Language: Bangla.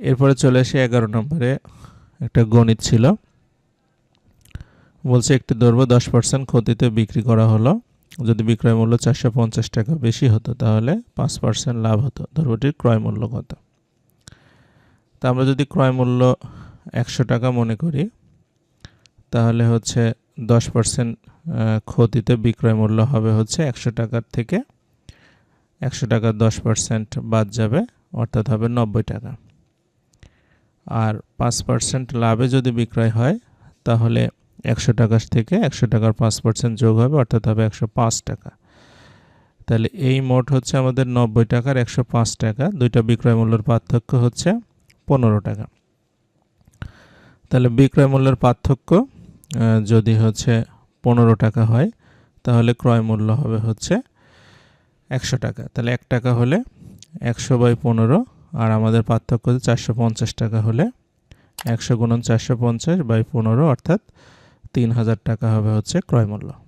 এরপরে চলে আসে এগারো নম্বরে একটা গণিত ছিল। বলছে, একটি দ্রব্য দশ পার্সেন্ট ক্ষতিতে বিক্রি করা হলো। যদি বিক্রয় মূল্য চারশো পঞ্চাশ টাকা বেশি হতো, তাহলে পাঁচ পার্সেন্ট লাভ হতো। দ্রব্যটির ক্রয় মূল্য কত? তা আমরা যদি ক্রয় মূল্য একশো টাকা মনে করি, তাহলে হচ্ছে দশ পার্সেন্ট ক্ষতিতে বিক্রয় মূল্য হবে হচ্ছে একশো টাকার থেকে একশো টাকার দশ পার্সেন্ট বাদ যাবে, অর্থাৎ হবে নব্বই টাকা। আর পাঁচ পার্সেন্ট লাভে যদি বিক্রয় হয়, তাহলে একশো টাকার থেকে একশো টাকার পাঁচ পার্সেন্ট যোগ হবে, অর্থাৎ হবে একশো পাঁচ টাকা। তাহলে এই মোট হচ্ছে আমাদের নব্বই টাকার একশো পাঁচ টাকা, দুইটা বিক্রয় মূল্যের পার্থক্য হচ্ছে পনেরো টাকা। তাহলে বিক্রয় মূল্যের পার্থক্য যদি হচ্ছে পনেরো টাকা হয়, তাহলে ক্রয় মূল্য হবে হচ্ছে একশো টাকা। তাহলে এক টাকা হলে একশো বাই পনেরো আর আমাদের পার্থক্য চারশো পঞ্চাশ টাকা হলে একশো গুণন চারশো পঞ্চাশ বাই পনেরো, অর্থাৎ তিন হাজার টাকা হবে হচ্ছে ক্রয় মূল্য